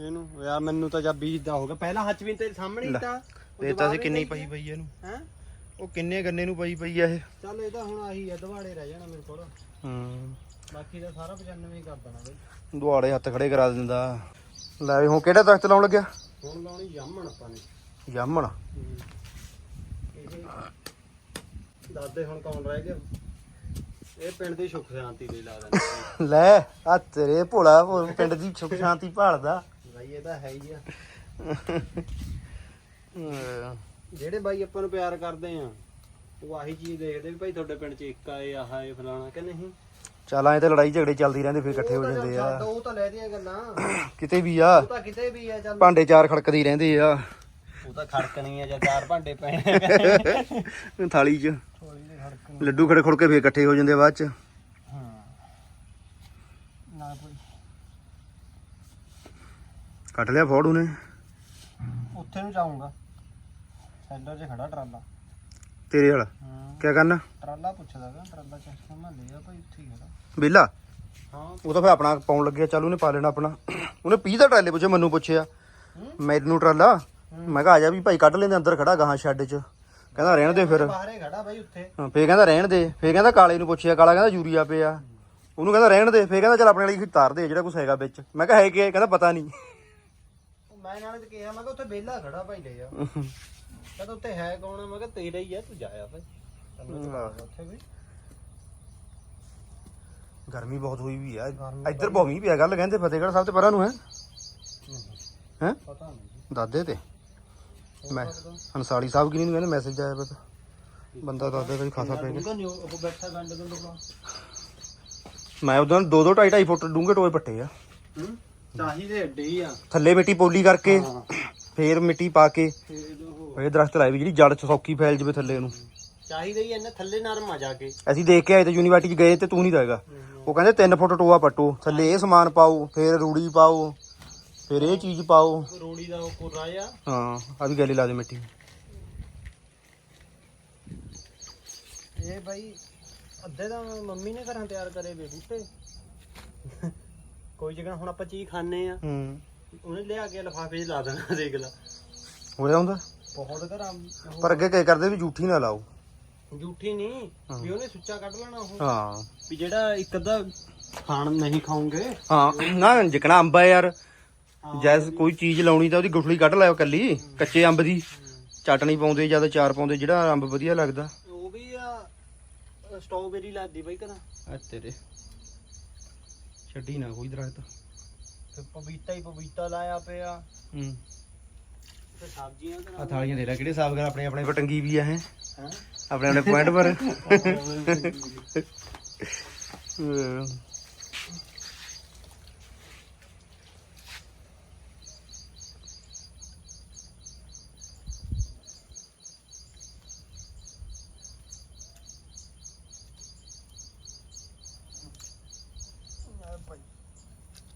ਇਹਨੂੰ ਯਾਰ ਮੈਨੂੰ ਤਾਂ ਜਦ ਬੀਜ ਦਾ ਹੋ ਗਿਆ। ਪਹਿਲਾਂ ਹੱਚ ਵੀ ਤੇਰੇ ਸਾਹਮਣੇ ਹੀ ਤਾਂ। ਤੇ ਤਾਂ ਸੀ ਕਿੰਨੀ ਪਈ ਪਈ ਇਹਨੂੰ? ਹੈ? ਉਹ ਕਿੰਨੇ ਗੰਨੇ ਨੂੰ ਪਈ ਪਈ ਆ ਇਹ? ਚੱਲ ਇਹ ਤਾਂ ਹੁਣ ਆਹੀ ਆ ਦਵਾੜੇ ਰਹਿ ਜਾਣਾ ਮੇਰੇ ਕੋਲ। ਹੂੰ। ਬਾਕੀ ਦਾ ਸਾਰਾ 95 ਹੀ ਕਰ ਦੇਣਾ ਬਈ। ਦੁਆੜੇ ਹੱਥ ਖੜੇ ਕਰਾ ਦਿੰਦਾ। ਲੈ ਵੀ ਹੁਣ ਕਿਹੜਾ ਦਰਖਤ ਲਾਉਣ ਲੱਗਿਆ? ਹੁਣ ਲਾਉਣੀ ਜਾਮਣ ਆਪਾਂ ਨੇ। ਜਾਮਣ ਇਹ ਦਾਦੇ ਹੁਣ ਕੌਣ ਰਹਿ ਗਿਆ? ਇਹ ਪਿੰਡ ਦੀ ਸੁੱਖ ਸ਼ਾਂਤੀ ਲਈ ਲਾ ਦਿੰਦੇ <laughs> ਲੈ ਆ ਤੇਰੇ ਭੋਲਾ ਭੋ- ਪਿੰਡ ਦੀ ਸੁਖ ਸ਼ਾਂਤੀ ਭਾਲਦਾ। ਬਾਈ ਇਹ ਤਾਂ ਹੈ ਹੀ ਆ। ਅਹ, ਜਿਹੜੇ ਬਾਈ ਆਪਾਂ ਨੂੰ ਪਿਆਰ ਕਰਦੇ ਆ ਉਹ ਆਹੀ ਚੀਜ਼ ਦੇਖਦੇ ਵੀ ਭਾਈ ਤੁਹਾਡੇ ਪਿੰਡ 'ਚ ਇੱਕ ਆਏ ਆਹ ਏ ਫਲਾਣਾ ਕਿ ਨਹੀਂ? ਚੱਲ ਐ ਤੇ ਲੜਾਈ ਝਗੜੇ ਚੱਲਦੀ ਰਹਿੰਦੇ ਫਿਰ ਇਕੱਠੇ ਹੋ ਜਾਂਦੇ ਆ। ਉਹ ਤਾਂ ਲੈ ਦੀਆਂ ਗੱਲਾਂ। ਕਿਤੇ ਵੀ ਆ। ਉਹ ਤਾਂ ਕਿਤੇ ਵੀ ਆ ਚੱਲ। ਭਾਂਡੇ ਚਾਰ ਖੜਕਦੇ ਹੀ ਰਹਿੰਦੇ ਆ। ਉਹ ਤਾਂ ਖੜਕਣੀ ਆ ਜਾਂ ਚਾਰ ਭਾਂਡੇ ਪੈਣੇ <laughs> ਥਾਲੀ 'ਚ। ਥੋੜੀ ਜਿਹੀ ਖੜਕਣੀ ਲੱਡੂ ਖੜੇ ਖੁੜ ਕੇ ਫੇਰ ਇਕੱਠੇ ਹੋ ਜਾਂਦੇ ਆ ਬਾਅਦ 'ਚ। ਹਾਂ। ਨਾ ਕੋਈ। ਕੱਟ ਲਿਆ ਫੋੜ ਉਹਨੇ। ਉੱਥੇ ਨੂੰ ਜਾਊਂਗਾ। ਸੈਲਰ 'ਚ ਖੜਾ ਟਰਾਲਾ। ਤੇਰੇ ਵਾਲਾ। ਹਾਂ। ਕਿਆ ਕਰਨਾ? ਟਰਾਲਾ ਪੁੱਛਦਾਗਾ ਟਰਾਲਾ ਚੱਕ ਮੈਂ ਲਿਆ ਭਾਈ ਉੱਥੇ ਹੀ ਖੜਾ ਬੇਲਾ ਹਾਂ। ਉਹ ਤਾਂ ਫੇ ਆਪਣਾ ਪਾਉਣ ਲੱਗਿਆ ਚੱਲ ਉਹਨੇ ਪਾ ਲੈਣਾ ਆਪਣਾ। ਉਹਨੇ 20 ਦਾ ਟਰਾਲੇ ਪੁੱਛਿਆ ਮੈਨੂੰ ਪੁੱਛਿਆ। ਮੈਨੂੰ ਟਰਾਲਾ? ਮੈਂ ਕਿਹਾ ਆ ਜਾ ਵੀ ਭਾਈ ਕੱਢ ਲੈਂਦੇ ਅੰਦਰ ਖੜਾ ਗਾਹਾਂ ਸ਼ੈੱਡ 'ਚ। ਕਹਿੰਦਾ ਰਹਿਣ ਦੇ ਫਿਰ। ਬਾਹਰੇ ਖੜਾ ਭਾਈ ਉੱਥੇ। ਹਾਂ, ਫੇਰ ਕਹਿੰਦਾ ਰਹਿਣ ਦੇ। ਫੇਰ ਕਹਿੰਦਾ ਕਾਲੇ ਨੂੰ ਪੁੱਛਿਆ ਕਾਲਾ ਕਹਿੰਦਾ ਯੂਰੀਆ ਪਿਆ। ਉਹਨੂੰ ਕਹਿੰਦਾ ਰਹਿਣ ਦੇ। ਫੇਰ ਕਹਿੰਦਾ ਚੱਲ ਆਪਣੇ ਵਾਲੀ ਤਾਰ ਦੇ ਜਿਹੜਾ ਕੁਛ ਹੈਗਾ ਵਿੱਚ। ਮੈਂ ਕਿਹਾ ਹੈ ਕੀ ਹੈ? ਕਹਿੰਦਾ ਪਤਾ ਨਹੀਂ। ਉਹ ਮੈਂ ਨਾਲੇ ਤੇ ਕਿਹਾ ਮੈਂ ਕਿਹਾ ਉੱਥੇ ਬੇਲਾ ਖੜਾ ਭਾਈ ਲੈ ਜਾ ਕਹਿੰਦਾ ਉੱਥੇ ਹੈ ਕੌਣ ਆ? ਮੈਂ ਕਿਹਾ ਤੇਰਾ ਹੀ ਆ ਤੂੰ ਜਾਇਆ ਭਾਈ। ਤੈਨੂੰ ਉੱਥੇ ਵੀ। ਗਰਮੀ ਬਹੁਤ ਹੋਈ ਵੀ ਆ। ਗਰਮੀ ਇੱਧਰ ਭੌਮੀ ਪਿਆ ਗੱਲ ਕਹਿੰਦੇ ਫਤਿਹਗੜ੍ਹ ਸਾਹਿਬ ਤੇ ਪਰਾਂ ਨੂੰ ਹੈ। ਹੈ। ਪਤਾ ਨਹੀਂ ਦਾਦੇ ਤੇ। ਮੈਂ। ਹੰਸਾਲੀ ਸਾਹਿਬ ਕੀ ਨਹੀਂ ਕਹਿੰਦੇ ਮੈਸੇਜ ਆਇਆ ਪਤਾ ਬੰਦਾ ਦੱਸਦਾ ਵੀ ਖਾਸਾ ਪੈ ਗਿਆ। ਡੂੰਘਾ ਨਹੀਂ ਉਹ ਬੈਠਾ ਗੰਡ ਗੰਡ ਕੋਲ। ਮੈਂ ਉਦੋਂ 2 2 2.5 2.5 ਫੁੱਟ ਡੂੰਘੇ ਟੋਏ ਪੱਟੇ ਆ। ਹੂੰ? ਚਾਹੀਦੇ ਏਡੇ ਹੀ ਆ। ਥੱਲੇ ਮਿੱਟੀ ਪੋਲੀ ਕਰਕੇ ਹਾਂ। ਫੇਰ ਮਿੱਟੀ ਪਾ ਕੇ। ਉਹ ਇਹ ਦਰਖਤ ਲਾਏ ਵੀ ਜਿਹੜੀ ਜੜ ਚ ਸੌਖੀ ਫੈਲ ਜਵੇ ਥੱਲੇ ਨੂੰ। ਚਾਹੀਦੇ ਹੀ ਇਹਨੇ ਥੱਲੇ ਨਰਮ ਆ ਜਾ ਕੇ। ਅਸੀਂ ਦੇਖ ਕੇ ਆਏ ਤੇ ਯੂਨੀਵਰਸਿਟੀ ਚ ਗਏ ਤੇ ਤੂੰ ਨਹੀਂ ਰਹੇਗਾ ਉਹ ਕਹਿੰਦੇ 3 ਫੁੱਟ ਟੋਆ ਪੱਟੋ ਥੱਲੇ ਇਹ ਸਮਾਨ ਪਾਓ ਫੇਰ ਰੂੜੀ ਪਾਓ ਫੇਰ ਇਹ ਚੀਜ਼ ਪਾਓ। ਰੋੜੀ ਦਾ ਉਹ ਕੁਰਾ ਆ। ਹਾਂ ਆ ਵੀ ਗੈਲੀ ਲਾ ਦੇ ਮਿੱਟੀ। ਇਹ ਬਾਈ ਅੱਧੇ ਤਾਂ ਮੰਮੀ ਨੇ ਘਰਾਂ ਤਿਆਰ ਕਰੇ ਵੇ ਬੂਟੇ। ਕੋਈ ਜਗ੍ਹਾ ਹੁਣ ਆਪਾਂ ਚੀਜ਼ ਖਾਣੇ ਆ। ਹੂੰ। ਉਹਨੇ ਲਿਆ ਕੇ ਲਫਾਫੇ 'ਚ ਲਾ ਦੇਣਾ ਦੇਖ ਲਾ। ਹੋ ਰਿਹਾ ਹੁੰਦਾ ਬਹੁਤ ਘਰਾਂ ਪਰ ਅੱਗੇ ਕੀ ਕਰਦੇ ਵੀ ਜੂਠੀ ਨਾ ਲਾਓ। ਜੂਠੀ ਨਹੀਂ ਵੀ ਉਹਨੇ ਸੁੱਚਾ ਕੱਢ ਲੈਣਾ ਉਹ। ਹਾਂ। ਵੀ ਜਿਹੜਾ ਇੱਕ ਅੱਧਾ ਖਾਣ ਨਹੀਂ ਖਾਉਂਗੇ ਹਾਂ ਨਾ ਜਿਕਣਾ ਅੰਬ ਆ ਯਾਰ। ਜੈਸ ਕੋਈ ਚੀਜ਼ ਲਾਉਣੀ ਤਾਂ ਉਹਦੀ ਗੁਠਲੀ ਕੱਢ ਲਾਇਓ ਕੱਲੀ ਕੱਚੇ ਅੰਬ ਦੀ। ਚਟਣੀ ਪਾਉਂਦੇ ਜਾਂ ਤਾਂ ਚਾਰ ਪਾਉਂਦੇ ਜਿਹੜਾ ਅੰਬ ਵਧੀਆ ਲੱਗਦਾ। ਉਹ ਵੀ ਆ ਸਟ੍ਰਾਬੇਰੀ ਲਾਦੀ ਬਾਈ ਘਰਾਂ। ਆ ਤੇਰੇ। ਛੱਡੀ ਨਾ ਕੋਈ ਦਰਖਤ। ਪਪੀਤਾ ਹੀ ਪਪੀਤਾ ਲਾਇਆ ਪਿਆ। ਹੂੰ। ਤੇ ਸਬਜ਼ੀਆਂ ਆ ਘਰਾਂ ਥਾਲੀਆਂ ਦੇ ਲੈ ਕਿਹੜੇ ਸਾਫ਼ ਕਰ ਆਪਣੇ ਆਪਣੇ ਪਰ ਟੰਗੀ ਵੀ ਆ ਹੈ ਹੈ? ਆਪਣੇ ਆਪਣੇ ਪੁਆਇੰਟ ਪਰ। <laughs> ਹੂੰ।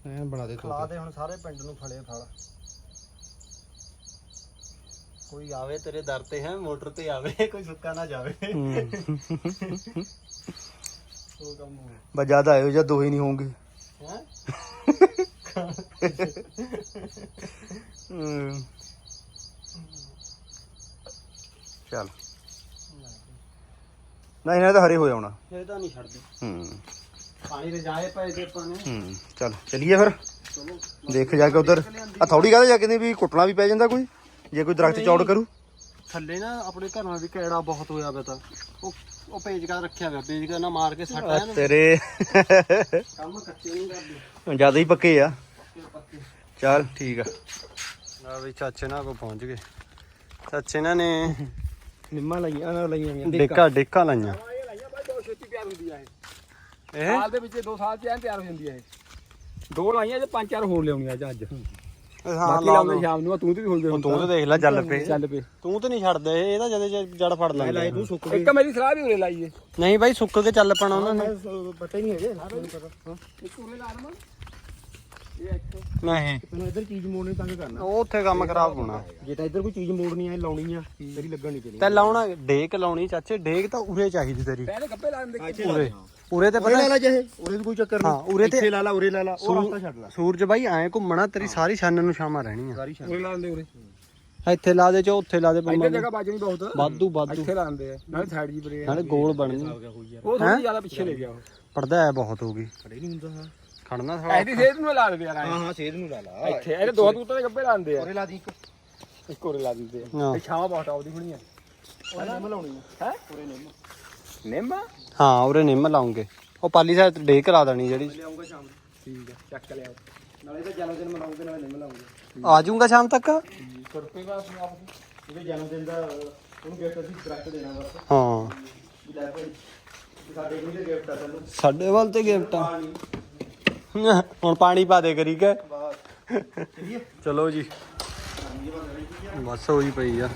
ਐਨ ਬਣਾ ਦੇ ਖਲਾ ਦੇ ਹੁਣ ਸਾਰੇ ਪਿੰਡ ਨੂੰ ਫਲੇ ਫਲ। ਕੋਈ ਆਵੇ ਤੇਰੇ ਦਰ ਤੇ ਹੈ ਮੋਟਰ ਤੇ ਆਵੇ <laughs> ਕੋਈ ਸੁੱਕਾ ਨਾ ਜਾਵੇ। <laughs> ਉਹ ਕੰਮ ਬਸ ਜ਼ਿਆਦਾ ਆਇਓ ਜਾਂ ਦੋ ਹੀ ਨਹੀਂ ਹੋਣਗੇ। ਹੈ। ਚੱਲ। ਨਾ ਇਹਨਾਂ ਦਾ ਹਰੇ ਹੋ ਜਾਣਾ। ਇਹ ਤਾਂ ਨਹੀਂ ਛੱਡਦੇ। ਹੂੰ। ਪਾਣੀ ਰਜਾਏ ਪਏ ਤੇ ਆਪਾਂ ਨੇ। ਹੂੰ ਚੱਲ ਚਲੀਏ ਫਿਰ। ਚਲੋ। ਦੇਖ ਜਾ ਕੇ ਉਧਰ। ਆ ਥੋੜੀ ਕਾਹਦੇ ਜਾ ਕੇ ਨਹੀਂ ਵੀ ਕੁੱਟਣਾ ਵੀ ਪੈ ਜਾਂਦਾ ਕੋਈ? ਜੇ ਕੋਈ ਦਰਖਤ ਚੌੜ ਕਰੂ? ਥੱਲੇ ਨਾ ਆਪਣੇ ਘਰਾਂ ਵੀ ਕਿਹੜਾ ਬਹੁਤ ਹੋਇਆ ਪਿਆ ਤਾਂ। ਉਹ ਉਹ ਪੇਜਕਾ ਰੱਖਿਆ ਹੋਇਆ ਪੇਜਕਾ ਨਾ ਮਾਰ ਕੇ ਸੱਟ ਆਇਆ ਨਾ। ਤੇਰੇ। ਕੰਮ ਕੱਚੇ ਨਹੀਂ ਕਰਦੇ। ਜ਼ਿਆਦਾ ਹੀ ਪੱਕੇ ਆ। ਚੱਲ ਠੀਕ ਆ। ਆ ਵੀ ਚਾਚੇ ਨਾਲ ਕੋ ਪਹੁੰਚ ਗਏ। ਚਾਚੇ ਨਾਲ ਨੇ ਨਿੰਮਾ ਲਾਈਆਂ ਨਾ ਲਾਈਆਂ ਡੇਕਾ ਡੇਕਾ। ਲਾਈਆਂ। ਇਹ ਲਾਈਆਂ ਬਾਈ ਬਹੁਤ ਛੇਤੀ ਤਿਆਰ ਹੁੰਦੀ ਆ ਇਹ। ਇਹ? ਸਾਲ ਦੇ ਵਿੱਚ ਦੋ ਸਾਲ ਚ ਐਨ ਤਿਆਰ ਹੋ ਜਾਂਦੀ ਆ ਇਹ। ਦੋ ਲਾਈਆਂ ਤੇ ਪੰਜ ਚਾਰ ਹੋਰ ਲਿਆਉਣੀਆਂ ਅੱਜ ਅੱਜ। ਹਾਂ ਬਾਕੀ ਲਾ ਲਾਉਂਦੇ। ਸ਼ਾਮ ਨੂੰ ਆ, ਤੂੰ ਤੇ ਵੀ ਹੋ ਗਏ ਹੁਣ ਤੂੰ ਤੇ। ਦੇਖ ਲੈ ਚੱਲ ਪਏ ਚੱਲ ਪਏ ਤੂੰ ਤੇ ਨਹੀਂ ਛੱਡਦੇ ਇਹ ਤਾਂ ਜਦੇ ਜੜ ਫੜ ਲੈਂਦੇ ਤੂੰ ਸੁੱਕ ਇੱਕ ਮੇਰੀ ਸਲਾਹ ਵੀ ਉਰੇ ਲਾਈਏ ਨਹੀਂ ਬਾਈ ਸੁੱਕ ਕੇ ਚੱਲ ਪੈਣਾ ਉਹਨਾਂ ਨੇ। ਪਤਾ ਨਹੀਂ ਹੈਗੇ ਇੱਕ ਉਰੇ ਲਾ ਇਹ ਇੱਥੇ। ਨਹੀਂ। ਤੈਨੂੰ ਇੱਧਰ ਚੀਜ਼ ਮੋੜਨੀ ਤੰਗ ਕਰਨਾ। ਉਹ ਉੱਥੇ ਕੰਮ ਖਰਾਬ ਹੋਣਾ। ਜੇ ਤਾਂ ਇੱਧਰ ਕੋਈ ਚੀਜ਼ ਮੋੜਨੀ ਆ ਲਾਉਣੀ ਆ ਤੇਰੀ ਲੱਗਣ ਨਹੀਂ ਤੇਰੀ ਤੇ ਲਾਉਣਾ ਡੇਕ ਲਾਉਣੀ ਚਾਚੇ ਡੇਕ ਤਾਂ ਉਰੇ ਚਾਹੀਦੀ ਤੇਰੀ। ਪਹਿਲੇ ਗੱਪੇ ਲਾ ਦਿੰਦੇ। ਉਰੇ। ਉਰੇ ਤੇ ਪਤਾ ਲਾ ਲਾ ਜਿਹੇ ਉਰੇ ਵੀ ਕੋਈ ਚੱਕਰ ਹਾਂ, ਨਹੀਂ ਉਰੇ ਤੇ- ਇੱਥੇ ਲਾ ਲਾ ਉਰੇ ਲਾ ਲਾ ਉਹ ਰਸਤਾ ਛੱਡ ਲਾ। ਸੂਰਜ ਬਾਈ ਐਂ ਘੁੰਮਣਾ ਤੇਰੀ ਸਾਰੀ ਛਾਨਣ ਨੂੰ ਛਾਵਾਂ ਰਹਿਣੀਆਂ। ਸਾਰੀ ਛੱਡ ਉਰੇ ਲਾ ਦਿੰਦੇ ਉਰੇ। ਇੱਥੇ ਲਾ ਦੇ ਚੋ ਉੱਥੇ ਲਾ ਦੇ ਇੱਥੇ ਜਗ੍ਹਾ ਬਾਜਣੀ ਬਹੁਤ। ਵਾਧੂ ਵਾਧੂ। ਇੱਥੇ ਲਾ ਦਿੰਦੇ ਆ। ਨਾਲੇ ਸਾਈਡ ਜੀ ਬਰੇ ਨਾਲੇ ਗੋਲ ਬਣਨੀ ਉਹ ਥੋੜੀ ਜ਼ਿਆਦਾ ਪਿੱਛੇ ਲੈ ਗਿਆ ਉਹ। ਪੜਦਾ ਹੈ ਬਹੁਤ ਹੋ ਗਈ। ਖੜੇ ਨਹੀਂ ਹੁੰਦਾ ਹਾਂ। ਖੜਨਾ ਥੋੜਾ ਐਡੀ ਸੇਧ ਨੂੰ ਲਾ ਦਿੰਦੇ ਯਾਰ ਐਂ। ਹਾਂ ਹਾਂ ਸੇਧ ਨੂੰ ਲਾ ਲਾ। ਇੱਥੇ ਇਹਦੇ ਦੋ ਦੂਤਾਂ ਦੇ ਗੱਪੇ ਲਾ ਦਿੰਦੇ ਆ। ਉਰੇ ਲਾ ਦੀ ਇੱਕ। ਇੱਕ ਉਰੇ ਲਾ ਦਿੰਦੇ ਆ। ਹਾਂ। ਇਹ ਛਾਵਾਂ ਬਹੁਤ ਆਉਦੀ ਹੋਣੀ ਆ। ਉਰੇ ਨਿੰਮ ਲਾਉਣੀ ਹੈ? ਉਰੇ ਨਿੰਮ। ਨਿੰਮ? ਹਾਂ ਉਰੇ ਨਿੰਮ ਲਾਉਂਗੇ। ਉਹ ਪਾਲੀ ਤੇ ਡੇਕ ਲਾ ਦੇਣੀ ਜਿਹੜੀ। ਲਿਆਉਂਗਾ ਸ਼ਾਮ ਨੂੰ ਠੀਕ ਆ ਚੱਕ ਲਿਆ ਨਾਲੇ ਤਾਂ ਜਨਮ ਦਿਨ ਮਨਾਉਂਗੇ ਨਾਲੇ ਨਿੰਮ ਲਾਉਂਗੇ ਆ ਜਾਊਂਗਾ ਸ਼ਾਮ ਤੱਕ? ਕਰਪੇ ਬਾਸ ਨੂੰ ਆਪ ਇਹਦੇ ਜਨਮ ਦਿਨ ਦਾ ਉਹਨੂੰ ਗਿਫਟ ਅਸੀਂ ਦਰਖਤ ਦੇਣਾ ਬਸ। ਹਾਂ। ਵੀ ਲੈ ਭਾਈ ਵੀ ਸਾਡੇ ਕੋਲ ਇਹ ਗਿਫਟ ਆ ਤੈਨੂੰ। ਸਾਡੇ ਵੱਲ ਤੇ ਗਿਫਟ ਆ। ਪਾਣੀ। ਹੁਣ ਪਾਣੀ ਪਾ ਦੇ ਕਰੀ ਕੇ। ਬਾਸ। ਚਲੋ ਜੀ। ਬਸ ਹੋਈ ਪਈ ਆ।